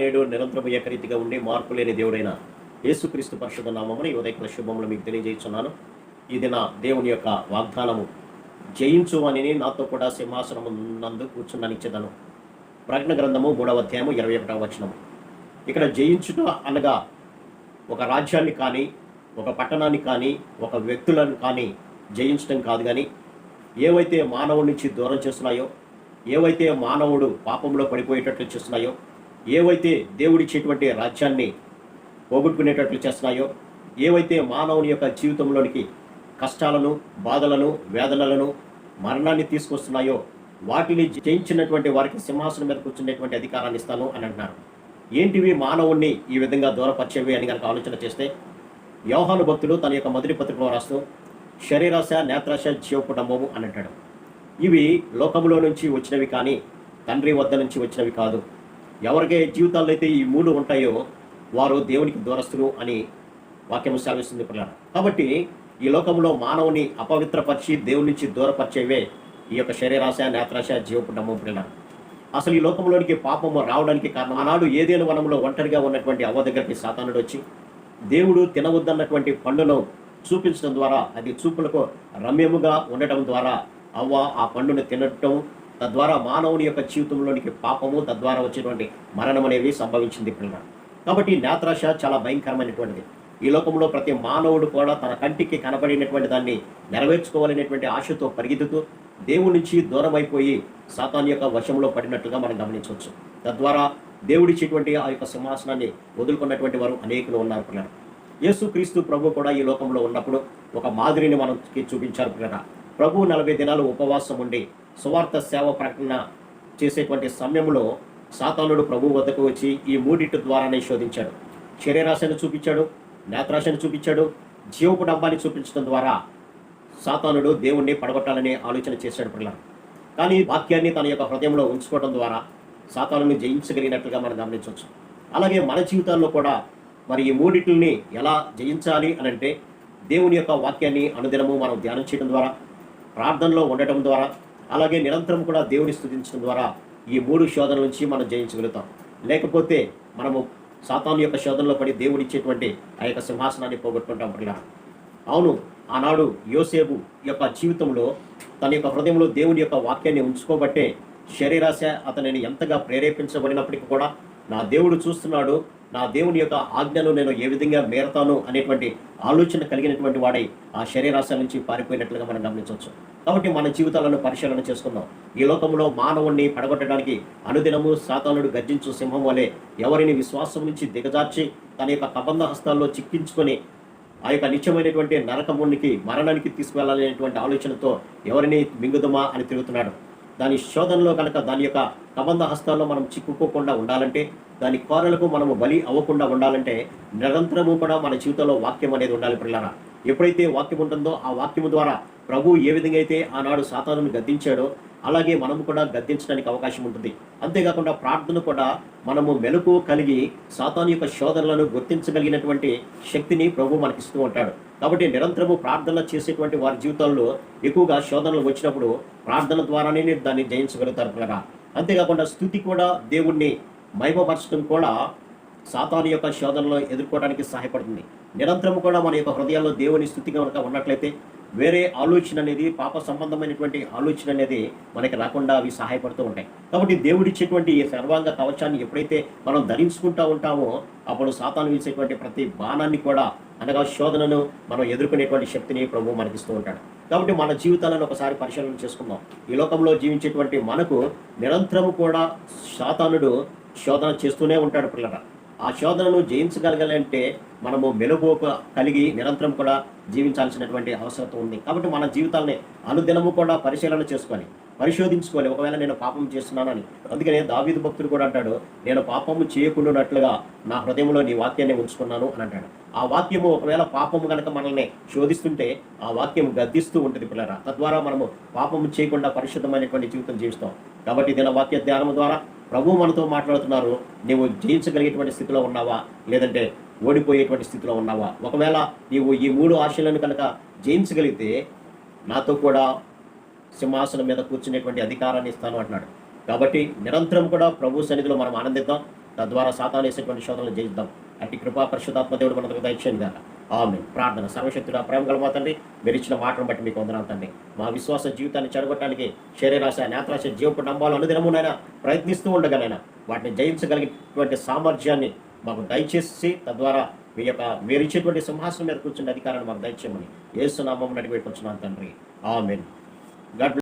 నేడు నిరంతరం ఏకరీతిగా ఉండి మార్పు లేని దేవుడైన యేసుక్రీస్తు పరిశుద్ధ నామముని ఉదయకుల శుభములు మీకు తెలియజేస్తున్నాను. ఇది నా దేవుని యొక్క వాగ్దానము జయించు అని నాతో కూడా సింహాసనము నందు కూర్చున్ననిచ్చేదను ప్రజ్ఞ గ్రంథము మూడవ అధ్యాయము ఇరవై ఒకటవ వచనము. ఇక్కడ జయించుట అనగా ఒక రాజ్యాన్ని కానీ ఒక పట్టణాన్ని కానీ ఒక వ్యక్తులను కానీ జయించడం కాదు కానీ ఏవైతే మానవుడి నుంచి దూరం చేస్తున్నాయో ఏవైతే మానవుడు పాపంలో పడిపోయేటట్లు చేస్తున్నాయో ఏవైతే దేవుడిచ్చేటువంటి రాజ్యాన్ని పోగొట్టుకునేటట్లు చేస్తున్నాయో ఏవైతే మానవుని యొక్క జీవితంలోనికి కష్టాలను బాధలను వేదనలను మరణాన్ని తీసుకొస్తున్నాయో వాటిని జయించినటువంటి వారికి సింహాసనం మీద కూర్చునేటువంటి అధికారాన్ని ఇస్తాను అని అంటున్నారు. ఏంటివి మానవుణ్ణి ఈ విధంగా దూరపరిచేవి అని కనుక ఆలోచన చేస్తే వ్యవహాను భక్తుడు తన యొక్క మొదటి పత్రికలో రాస్తూ శరీరాశ నేత్రాశ జీవకుటుంబము అని అంటాడు. ఇవి లోకంలో నుంచి వచ్చినవి కానీ తండ్రి వద్ద నుంచి వచ్చినవి కాదు. ఎవరికే జీవితాల్లో అయితే ఈ మూడు ఉంటాయో వారు దేవునికి దూరస్తులు అని వాక్యం సెలవిస్తుంది పిల్లలు కాబట్టి ఈ లోకంలో మానవుని అపవిత్రపరిచి దేవుని నుంచి దూరపరిచేవే ఈ యొక్క శరీరాశ నేత్రాశ జీవకుటుంబం పిల్లలు అసలు ఈ లోకంలోనికి పాపము రావడానికి కారణం ఆనాడు ఏదేను వనంలో ఒంటరిగా ఉన్నటువంటి అవ్వ దగ్గరికి సాతానుడు వచ్చి దేవుడు తినవద్దన్నటువంటి పండును చూపించడం ద్వారా అది చూపులకు రమ్యముగా ఉండటం ద్వారా అవ్వ ఆ పండును తినటం తద్వారా మానవుని యొక్క జీవితంలోనికి పాపము తద్వారా వచ్చేటువంటి మరణం అనేవి సంభవించింది పిల్లలు కాబట్టి నేత్రాశ చాలా భయంకరమైనటువంటిది. ఈ లోకంలో ప్రతి మానవుడు కూడా తన కంటికి కనబడినటువంటి దాన్ని నెరవేర్చుకోవాలనేటువంటి ఆశతో పరిగెత్తుతూ దేవుడి నుంచి దూరం అయిపోయి సాతాన్ యొక్క వశంలో పడినట్లుగా మనం గమనించవచ్చు. తద్వారా దేవుడిచ్చేటువంటి ఆ యొక్క సింహాసనాన్ని వదులుకున్నటువంటి వారు అనేకులు ఉన్నారు పిల్లలు. యేసు క్రీస్తు ప్రభు కూడా ఈ లోకంలో ఉన్నప్పుడు ఒక మాదిరిని మనకి చూపించారు పిల్లరా. ప్రభు నలభై దినాలు ఉపవాసం ఉండి సువార్త సేవ ప్రకటన చేసేటువంటి సమయంలో సాతానుడు ప్రభు వద్దకు వచ్చి ఈ మూడింటి ద్వారానే శోధించాడు. శరీరాశను చూపించాడు నేత్రాశను చూపించాడు జీవపు డబ్బాన్ని చూపించడం ద్వారా సాతానుడు దేవుణ్ణి పడగొట్టాలనే ఆలోచన చేశాడు పిల్లలు. కానీ వాక్యాన్ని తన యొక్క హృదయంలో ఉంచుకోవడం ద్వారా సాతానుని జయించగలిగినట్లుగా మనం గమనించవచ్చు. అలాగే మన జీవితాల్లో కూడా మరి ఈ మూడింటిని ఎలా జయించాలి అని అంటే దేవుని యొక్క వాక్యాన్ని అనుదినము మనం ధ్యానం చేయడం ద్వారా ప్రార్థనలో ఉండటం ద్వారా అలాగే నిరంతరం కూడా దేవుని స్థుతించడం ద్వారా ఈ మూడు శోధనల నుంచి మనం జయించగలుగుతాం. లేకపోతే మనము సాతాను యొక్క శోధనలో పడి దేవుడిచ్చేటువంటి ఆ యొక్క సింహాసనాన్ని పోగొట్టుకుంటాం పిల్ల అవును ఆనాడు యోసేపు యొక్క జీవితంలో తన యొక్క హృదయంలో దేవుని యొక్క వాక్యాన్ని ఉంచుకోబట్టే శరీరాశ అతనిని ఎంతగా ప్రేరేపించబడినప్పటికీ కూడా నా దేవుడు చూస్తున్నాడు నా దేవుని యొక్క ఆజ్ఞను నేను ఏ విధంగా మేరతాను అనేటువంటి ఆలోచన కలిగినటువంటి వాడై ఆ శరీరాశ నుంచి పారిపోయినట్లుగా మనం గమనించవచ్చు. కాబట్టి మన జీవితాలను పరిశీలన చేసుకుందాం. ఈ లోకంలో మానవుణ్ణి పడగొట్టడానికి అనుదినము సాతానుడు గర్జించు సింహం వలె ఎవరిని విశ్వాసం నుంచి దిగజార్చి తన యొక్క కబంధ హస్తాల్లో చిక్కించుకొని ఆ యొక్క నిత్యమైనటువంటి నరకమునికి మరణానికి తీసుకువెళ్ళాలనేటువంటి ఆలోచనతో ఎవరిని మింగుదమా అని తిరుగుతున్నాడు. దాని శోధనలో కనుక దాని యొక్క కబంధ హస్తాల్లో మనం చిక్కుకోకుండా ఉండాలంటే దాని కోరలకు మనము బలి అవ్వకుండా ఉండాలంటే నిరంతరము కూడా మన జీవితంలో వాక్యం అనేది ఉండాలి పిల్లరా ఎప్పుడైతే వాక్యం ఉంటుందో ఆ వాక్యము ద్వారా ప్రభు ఏ విధంగా అయితే ఆనాడు సాతానును గద్దించాడో అలాగే మనము కూడా గద్దించడానికి అవకాశం ఉంటుంది. అంతేకాకుండా ప్రార్థన కూడా మనము మెలకు కలిగి సాతాను యొక్క శోధనలను గుర్తించగలిగినటువంటి శక్తిని ప్రభు మనకిస్తూ ఉంటాడు. కాబట్టి నిరంతరము ప్రార్థన చేసేటువంటి వారి జీవితాల్లో ఎక్కువగా శోధనలు వచ్చినప్పుడు ప్రార్థన ద్వారానే దాన్ని జయించగలుగుతారు పిల్లరా అంతేకాకుండా స్థుతి కూడా దేవుణ్ణి మహిమపరచడం కూడా సాతాను యొక్క శోధనలో ఎదుర్కోవడానికి సహాయపడుతుంది. నిరంతరం కూడా మన యొక్క హృదయాల్లో దేవుని స్థుతి కనుక ఉన్నట్లయితే వేరే ఆలోచన అనేది పాప సంబంధమైనటువంటి ఆలోచన అనేది మనకి రాకుండా అవి సహాయపడుతూ ఉంటాయి. కాబట్టి దేవుడిచ్చేటువంటి ఈ సర్వాంగ కవచాన్ని ఎప్పుడైతే మనం ధరించుకుంటూ ఉంటామో అప్పుడు సాతాను వేసేటువంటి ప్రతి బాణాన్ని కూడా అనగా శోధనను మనం ఎదుర్కొనేటువంటి శక్తిని ప్రభు మనకిస్తూ ఉంటాడు. కాబట్టి మన జీవితాలను ఒకసారి పరిశీలన చేసుకుందాం. ఈ లోకంలో జీవించేటువంటి మనకు నిరంతరము కూడా శాతానుడు శోధన చేస్తూనే ఉంటాడు పిల్లల ఆ శోధనను జయించగలగాలంటే మనము మెలుగు కలిగి నిరంతరం కూడా జీవించాల్సినటువంటి అవసరం ఉంది. కాబట్టి మన జీవితాలని అనుదినము కూడా పరిశీలన చేసుకొని పరిశోధించుకోవాలి. ఒకవేళ నేను పాపం చేస్తున్నానని. అందుకనే దావీదు భక్తుడు కూడా అంటాడు నేను పాపము చేయకుండానట్లుగా నా హృదయంలో నీ వాక్యాన్ని ఉంచుకున్నాను అని అంటాడు. ఆ వాక్యము ఒకవేళ పాపము కనుక మనల్ని శోధిస్తుంటే ఆ వాక్యం గద్దిస్తూ ఉంటుంది పిల్లరా. తద్వారా మనము పాపము చేయకుండా పరిశుద్ధమైనటువంటి జీవితం జీవిస్తాం. కాబట్టి దిన వాక్య ధ్యానం ద్వారా ప్రభు మనతో మాట్లాడుతున్నారు. నీవు జయించగలిగేటువంటి స్థితిలో ఉన్నావా? లేదంటే ఓడిపోయేటువంటి స్థితిలో ఉన్నావా? ఒకవేళ నీవు ఈ మూడు ఆశలను కనుక జయించగలిగితే నాతో కూడా సింహాసనం మీద కూర్చునేటువంటి అధికారాన్ని ఇస్తాను అంటున్నాడు. కాబట్టి నిరంతరం కూడా ప్రభు సన్నిధిలో మనం ఆనందిద్దాం. తద్వారా సాతాను వేసేటువంటి శోధనలు జయిద్దాం. అట్టి కృపా పరిశుధాత్మ దేవుడు మనకు దయచేయండి కదా ఆమె ప్రార్థన సర్వశక్తుడా ప్రేమ గల తండ్రి మీరు ఇచ్చిన మాటను బట్టి మీకు వందనాలు తండ్రి. మా విశ్వాస జీవితాన్ని చెడగొట్టడానికి శరీరాశ నేత్రాశ జీవపు డంబాలు అనుదినమునైనా ప్రయత్నిస్తూ ఉండగలైనా వాటిని జయించగలిగేటువంటి సామర్థ్యాన్ని మాకు దయచేసి తద్వారా మీ యొక్క మీరు ఇచ్చేటువంటి సింహాసనం మీద కూర్చున్న అధికారాన్ని మాకు దయచేయమని ఏసునామం నడిపెట్టుకుంటున్నాను తండ్రి. ఆమెన్. గడ్